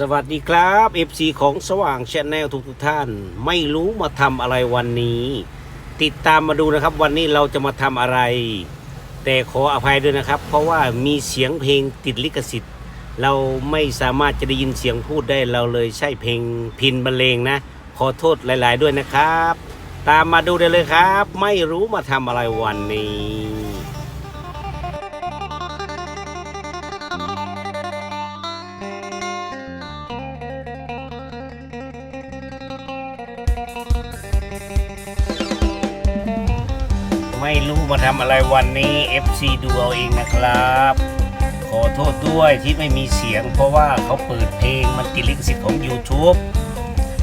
สวัสดีครับ FC ของสว่างชแนลทุกทุกท่าน ไม่รู้มาทำอะไรวันนี้ ติดตามมาดูนะครับ วันนี้เราจะมาทำอะไร แต่ขออภัยด้วยนะครับ เพราะว่ามีเสียงเพลงติดลิขสิทธิ์ เราไม่สามารถจะได้ยินเสียงพูดได้เราเลยใช้เพลงพินบรรเลงนะ ขอโทษหลาย ๆ ด้วยนะครับ ตามมาดูได้เลยครับ ไม่รู้มาทำอะไรวันนี้ ไม่รู้มาทำอะไรวันนี้ FC ดูเอาเองนะครับ ขอโทษด้วยที่ไม่มีเสียง เพราะว่าเขาเปิดเพลงมันติดลิขสิทธิ์ของ YouTube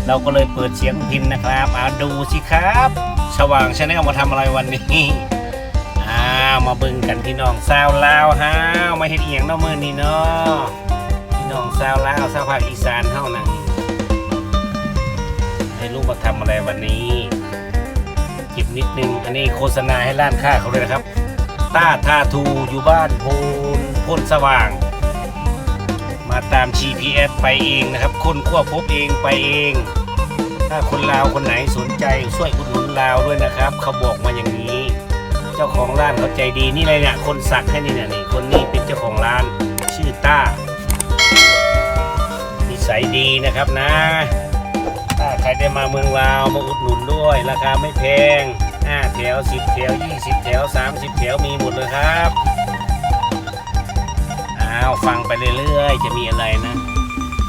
เราก็เลยเปิดเสียงพินนะครับอาดูสิครับ สว่างชาแนลมาทำอะไรวันนี้อ้าวมาบิ่งกันพี่น้องสาวลาวฮาวมาเห็นเอียงเนาะมือนี้เนาะพี่น้องสาวลาวสาวภาคอีสานเท่านั้นให้ลูกมาทำอะไรวันนี้ จิบนิดนึง อันนี้โฆษณาให้ร้านค้าเขาเลยนะครับต้าทาทูอยู่บ้านโพนพ่นสว่าง มาตาม GPS ไปเองนะครับ คนควบพบเองไปเอง ถ้าคนลาวคนไหนสนใจช่วยอุดหนุนลาวด้วยนะครับ เขาบอกมาอย่างนี้ เจ้าของร้านเขาใจดีนี่เลยเนี่ยคนสักให้นี่เนี่ยนี่คนนี้เป็นเจ้าของร้านชื่อต้านิสัยดีนะครับนะ ใครได้มาเมืองลาวมาอุดหนุนด้วย ราคาไม่แพง5แถว 10 แถว 20 แถว 30 แถวมีหมดเลยครับอ้าวฟังไปเรื่อยๆ จะมีอะไรนะ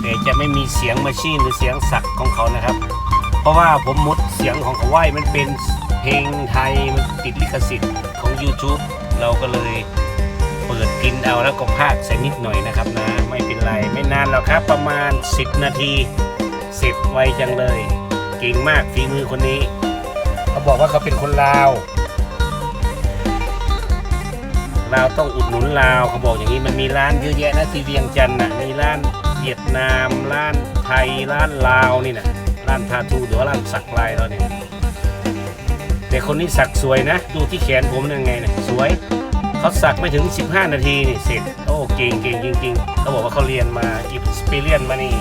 แต่จะไม่มีเสียงมาชีนหรือเสียงสักของเขานะครับ เพราะว่าผมมุดเสียงของเขาไว้มันเป็นเพลงไทยมันติดลิขสิทธิ์ของ YouTube เราก็เลยเปิดพินเอาแล้วก็พากใส่นิดหน่อยนะครับนะ ไม่เป็นไรไม่นานหรอกครับประมาณ 10 นาที สร็จไวจังเลย เก่งมากฝีมือคนนี้ เขาบอกว่าเขาเป็นคนลาวลาวต้องอุดหนุนลาวเขาบอกอย่างนี้มันมีร้านเยอะแยะนะที่เวียงจันทร์น่ะมีร้านเวียดนามร้านไทยร้านลาวนี่นะร้านทาทูหรือว่าร้านสักลายเราเนี่ยแต่คนนี้สักสวยนะ ดูที่แขนผมยังไงนะสวยเขาสักไม่ถึง 15 นาทีนี่เสร็จโอ้เก่งเก่งจริงๆเขาบอกว่าเขาเรียนมาอิสเปเรียนมานี่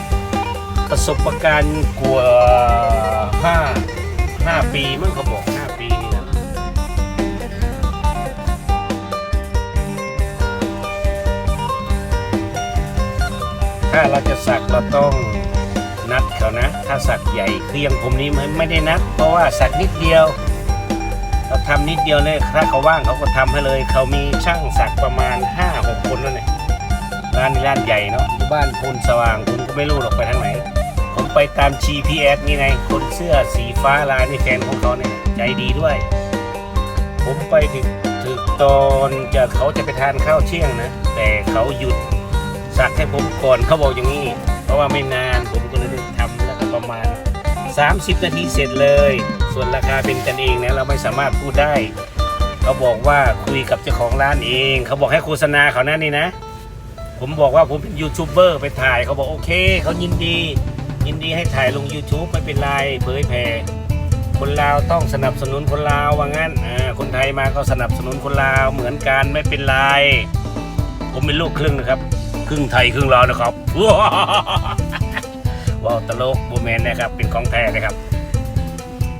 ประสบการณ์กว่าห้าห้าปีมั้งเขาบอกห้าปีนี่นะถ้าเราจะสักเราต้องนัดเขานะ ถ้าสักใหญ่คืออย่างผมนี้ไม่ไม่ได้นัด เพราะว่าสักนิดเดียวเราทำนิดเดียวเลยถ้าเขาว่างเขาก็ทำให้เลย เขามีช่างสักประมาณห้าหกคนนั่นแหละร้านนี้ร้านใหญ่เนาะอยู่บ้านพลสว่างคุณก็ไม่รู้หรอกไปทาง ตาม GPS นี่ไง คนเสื้อสีฟ้าลายนี่แฟนของเขาเนี่ยใจดีด้วย ผมไปถึงถึงตอนจะเขาจะไปทานข้าวเที่ยงนะ แต่เขาหยุดสักให้ผมก่อนเขาบอกอย่างนี้ เพราะว่าไม่นานผมก็เลยทำแล้วก็ประมาณ 30 นาทีเสร็จเลย ส่วนราคาเป็นกันเองนะเราไม่สามารถพูดได้ เขาบอกว่าคุยกับเจ้าของร้านเอง เขาบอกให้โฆษณาเขานั่นนี่นะ ผมบอกว่าผมเป็นยูทูบเบอร์ไปถ่ายเขาบอกโอเค เขายินดี ยินดีให้ถ่ายลง YouTube ไม่เป็นไรเผยแผ่คนลาวต้องสนับสนุนคนลาวว่างั้นคนไทยมาก็สนับสนุนคนลาวเหมือนกันไม่เป็นไรผมเป็นลูกครึ่งนะครับ ครึ่งไทยครึ่งลาวนะครับว้าวตลกบูแมนนะครับ เป็นของแท้นะครับ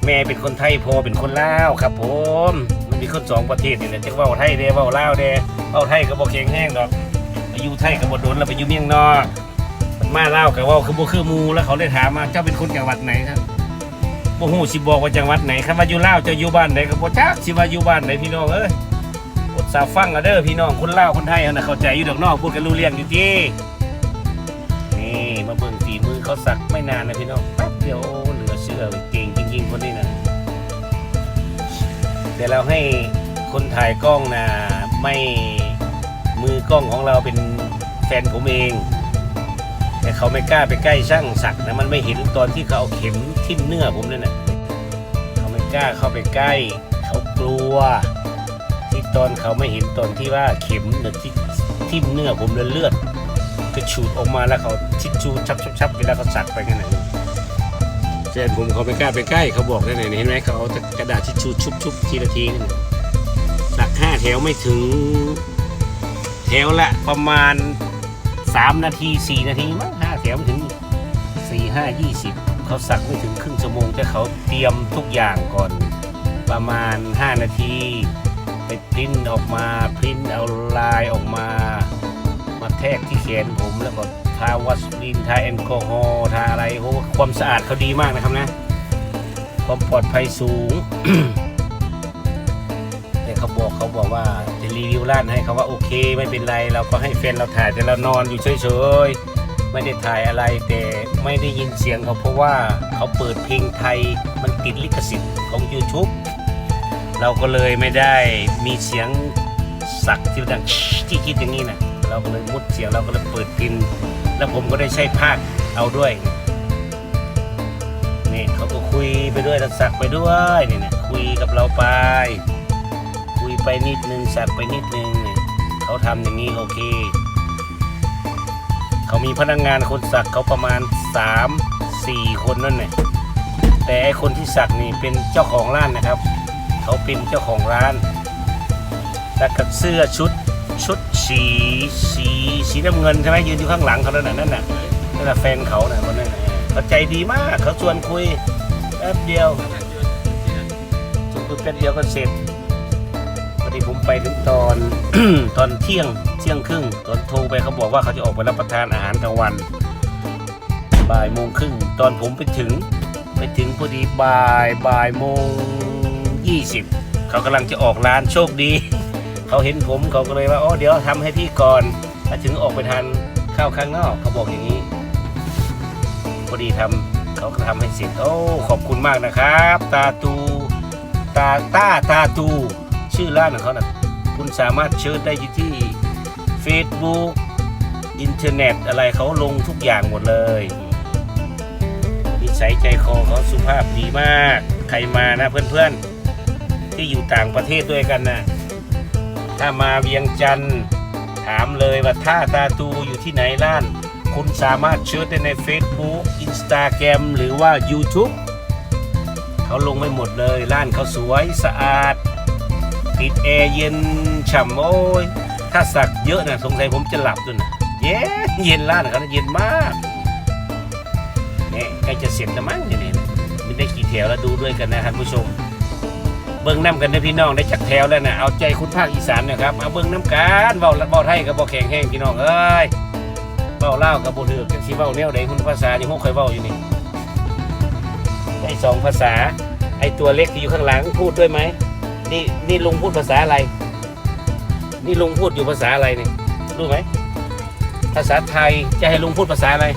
แม่เป็นคนไทยพ่อเป็นคนลาวครับ ผม มันมีคนสองประเทศนี่แหละจะว่าไทยเด้เว่าลาวเด้เว่าไทยก็บ่แข็งแห้งดอกไปอยู่ไทยก็บ่โดนแล้วไปอยู่เมียงนอก มาเล่ากับว่าคือบ่คือมูแล้วเขาได้ถามมาเจ้าเป็นคนจังหวัดไหนครับบ่ฮู้สิบอกว่าจังหวัดไหนคันว่าอยู่ลาจะอยู่บ้านไหนก็บ่จักสิว่าอยู่บ้านไหนพี่น้องเอ้ยอดสาฟังเอาเด้อพี่น้องคนเล่าคนไทยเอาน่ะเข้าใจอยู่ดอกนอกพูดกันรู้เรื่องอยู่ที่นี่มาเบิ่งฝีมือเขาสักไม่นานนะพี่น้องแป๊บเดียวเหลือเชื่อเก่งจริงๆคนนี้นะแต่เราให้คนถ่ายกล้องนะไม่มือกล้องของเราเป็นแฟนผมเอง แต่เขาไม่กล้าไปใกล้ช่างสักนะมันไม่เห็นตอนที่เขาเอาเข็มทิ่มเนื้อผมนั่นนะเขาไม่กล้าเข้าไปใกล้ เขากลัว ที่ตอนเขาไม่เห็นตอนที่ว่าเข็มเนี่ยที่ทิ่มเนื้อผมแล้วเลือดก็ฉูดออกมาแล้วเขาทิชชูชับชับชับเวลาเขาสักไปกันไหนแฟนผมเขาไม่กล้าไปใกล้เขาบอกได้ไหนเห็นไหมเขาเอากระดาษทิชชูชุบชุบทีละทีนั่นน่ะสักห้าแถวไม่ถึง แถวละประมาณ สามนาทีสี่นาทีมั้งห้าแถวไม่ถึงห้ายี่สิบเขาสักไม่ถึงครึ่งชั่วโมง แต่เขาเตรียมทุกอย่างก่อน ประมาณ 5 นาที ไปปริ้นออกมาปริ้นเอาลายออกมา มาแทกที่แขนผมแล้วก็ทาวัสลีนทาแอลกอฮอล์ทาอะไรโอ้ความสะอาดเขาดีมากนะครับนะ ความปลอดภัยสูง เขาบอกเขาบอกว่าจะรีวิวร้านให้เขาว่าโอเค ไม่เป็นไรเราก็ให้แฟนเราถ่ายแต่เรานอนอยู่เฉยๆไม่ได้ถ่ายอะไรแต่ไม่ได้ยินเสียงเขาเพราะว่าเขาเปิดเพลงไทยมันติดลิขสิทธิ์ของ YouTube เราก็เลยไม่ได้มีเสียงสักที่ดังที่คิดอย่างนี้นะเราก็เลยมุดเสียงเราก็เลยเปิดพินแล้วผมก็ได้ใช้ภาคเอาด้วยนี่เขาก็คุยไปด้วยสักไปด้วยนี่นะคุยกับเราไป ไปนิดนึงสักไปนิดนึงเนี่ยเขาทำอย่างนี้โอเค เขามีพนักงานคนสักเขาประมาณ 3 4 คนนั่นแหละแต่ไอคนที่สักนี่เป็นเจ้าของร้านนะครับ เขาเป็นเจ้าของร้านสักกับเสื้อชุดชุดสีสีสีน้ำเงินใช่ไหมยืนอยู่ข้างหลังเขานั่นน่ะนั่นน่ะนั่นน่ะแฟนเขาน่ะคนนั้นน่ะเขาใจดีมากเขาชวนคุยแป๊บเดียวคุยแป๊บเดียวก็เสร็จ ไปถึงตอน ตอนเที่ยงเที่ยงครึ่งตอนโทรไปเขาบอกว่าเขาจะออกไปรับประทานอาหารกลางวันบ่ายโมงครึ่งตอนผมไปถึง ไปถึงพอดีบ่ายบ่ายโมงยี่สิบเขากำลังจะออกร้านโชคดี เขาเห็นผมเขาก็เลยว่าอ๋อเดี๋ยวทำให้พี่ก่อนถ้าถึงออกไปทานข้าวข้างนอกเขาบอกอย่างนี้พอดีทำเขาก็ทำให้เสร็จโอ้ขอบคุณมากนะครับ ตาตูตาต้าตาตูชื่อร้านของเขานะ คุณสามารถเชิญได้ที่ Facebook อินเทอร์เน็ตอะไรเขาลงทุกอย่างหมดเลยนิสัยใจคอเขาสุภาพดีมาก ใครมานะเพื่อนๆ ที่อยู่ต่างประเทศด้วยกันนะถ้ามาเวียงจันทร์ถามเลยว่าท่าตาตูอยู่ที่ไหนร้าน คุณสามารถเชิญได้ใน Facebook Instagram หรือว่า YouTube เขาลงไม่หมดเลยร้านเขาสวยสะอาด ติดแอร์เย็นฉ่ำโอ้ยถ้าสักเยอะนะสงสัยผมจะหลับด้วยนะเย็นเย็นร้านเขานะเย็นมากเนี่ยใกล้จะเสร็จแล้วมั้งเนี่ยนี่มันได้กี่แถวแล้วดูด้วยกันนะท่านผู้ชม เบิ้งน้ำกันนะพี่น้องได้จากแถวแล้วนะเอาใจคุณภาคอีสานนะครับเอาเบิ้งน้ำกันเบาเบาไทยกับเบาแข็งแห้งพี่น้องเอ้ยเบาเล่ากับโบเถือกกันสิเบาแนวใดคุณภาษาที่พวกเคยเบาอยู่นี่ได้สองภาษาไอตัวเล็กที่อยู่ข้างหลังพูดด้วยไหม นี่นี่ลุงพูดภาษาอะไร นี่ลุงพูดอยู่ภาษาอะไรเนี่ยรู้ไหมภาษาไทยจะให้ลุงพูดภาษาอะไร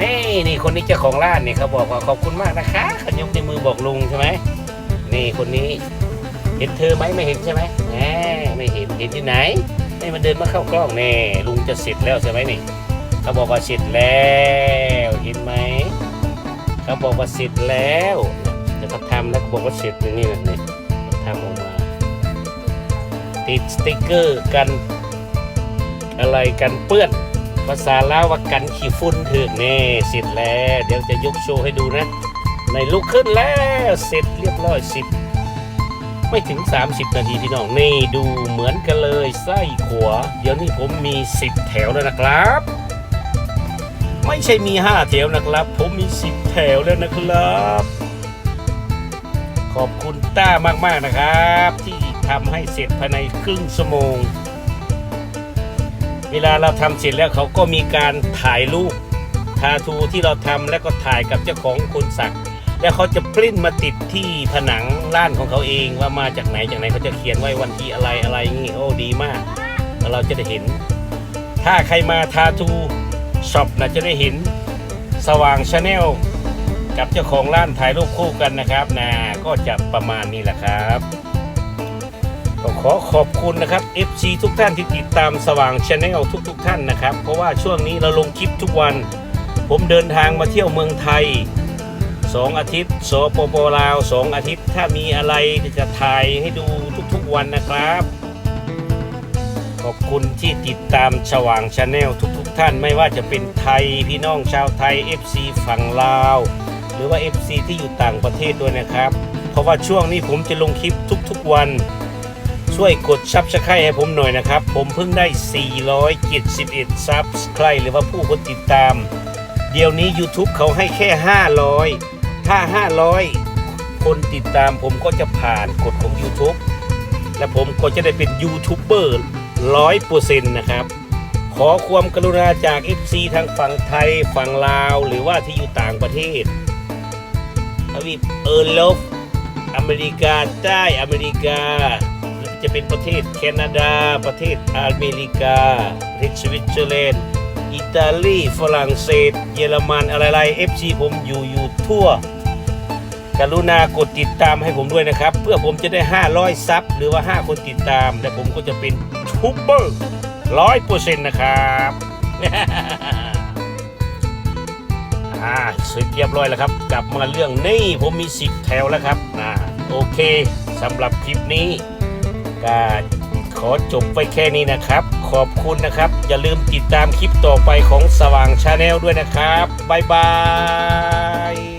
นี่นี่คนนี้เจ้าของร้านเนี่ยเขาบอกว่าขอบคุณมากนะคะขยกในมือบอกลุงใช่ไหมนี่คนนี้ เห็นเธอไหมไม่เห็นใช่ไหมแหมไม่เห็นเห็นที่ไหนให้มันเดินมาเข้ากล้องแน่ลุงจะเสร็จแล้วใช่ไหมนี่เขาบอกว่าเสร็จแล้วเห็นไหมเขาบอกว่าเสร็จแล้วเดี๋ยวเขาทำแล้วเขาบอกว่าเสร็จอย่างนี้นะนี่ ทำออกมา ติดสติกเกอร์กันอะไรกันเปื้อนภาษาลาวว่ากันขี้ฝุ่นถึกแน่เสร็จแล้ว เดี๋ยวจะยกโชว์ให้ดูนะ ในลุกขึ้นแล้วเสร็จเรียบร้อยสิบไม่ถึง 30 นาทีพี่น้องนี่ดูเหมือนกันเลยไส้ขวาเดี๋ยวนี้ผมมี 10 แถวแล้วนะครับ ไม่ใช่มี 5 แถวนะครับ ผมมี 10 แถวแล้วนะครับ ขอบคุณต้ามาก ๆ นะครับ ที่ทำให้เสร็จภายในครึ่งชั่วโมง เวลาเราทำเสร็จแล้วเขาก็มีการถ่ายรูปทาทูที่เราทำแล้วก็ถ่ายกับเจ้าของคนสัก แล้วเขาจะปริ้นมาติดที่ผนังร้านของเขาเองว่ามาจากไหนจากไหนเขาจะเขียนไว้วันที่อะไรอะไรงี้โอ้ดีมากแล้วเราจะได้เห็น ถ้าใครมาทาทูช็อปนะจะได้เห็นสว่างชาแนล กับเจ้าของร้านถ่ายรูปคู่กันนะครับนะก็จะประมาณนี้แหละครับก็ขอขอบคุณนะครับ FC ทุกท่านที่ติดตามสว่างชาแนลทุกๆทท่านนะครับ เพราะว่าช่วงนี้เราลงคลิปทุกวัน ผมเดินทางมาเที่ยวเมืองไทย 2 อาทิตย์สปปลาว 2 อาทิตย์ ถ้ามีอะไรจะถ่ายให้ดูทุกๆวันนะครับ ขอบคุณที่ติดตามสว่างชาแนลทุกๆท่าน ไม่ว่าจะเป็นไทยพี่น้องชาวไทย FC ฝั่งลาว รือว่า FC ที่อยู่ต่างประเทศด้วยนะครับ เพราะว่าช่วงนี้ผมจะลงคลิปทุกๆวัน ช่วยกดซับสไครต์ให้ผมหน่อยนะครับ ผมเพิ่งได้ 471ซับสไครต์หรือว่าผู้กดติดตาม เดี๋ยวนี้ YouTube เขาให้แค่ 500 ถ้า 500 คนติดตามผมก็จะผ่านกฎของ YouTube และผมก็จะได้เป็นยูทูบเบอร์ร้อยเปอร์เซ็นต์นะครับ ขอความกรุณาจาก FC ทางฝั่งไทย ฝั่งลาว หรือว่าที่อยู่ต่างประเทศ ทวีปเออร์ลฟอเมริกาใต้อเมริกา จะเป็นประเทศแคนาดา ประเทศอเมริกาประเทศสวิตเซอร์แลนด์อิตาลีฝรั่งเศส เยอรมันอะไรๆ FC ผมอยู่อยู่ทั่ว กรุณากดติดตามให้ผมด้วยนะครับ เพื่อผมจะได้ 500 ซับหรือว่า 5 คนติดตาม และผมก็จะเป็นทูบเบอร์ร้อยเปอร์เซ็นต์นะครับ อ่าเสร็จเรียบร้อยแล้วครับกลับมาเรื่องนี่ผมมี 10 แถวแล้วครับนะโอเคสำหรับคลิปนี้ก็ขอจบไปแค่นี้นะครับ ขอบคุณนะครับ อย่าลืมติดตามคลิปต่อไปของสว่างชาแนลด้วยนะครับ บ๊ายบาย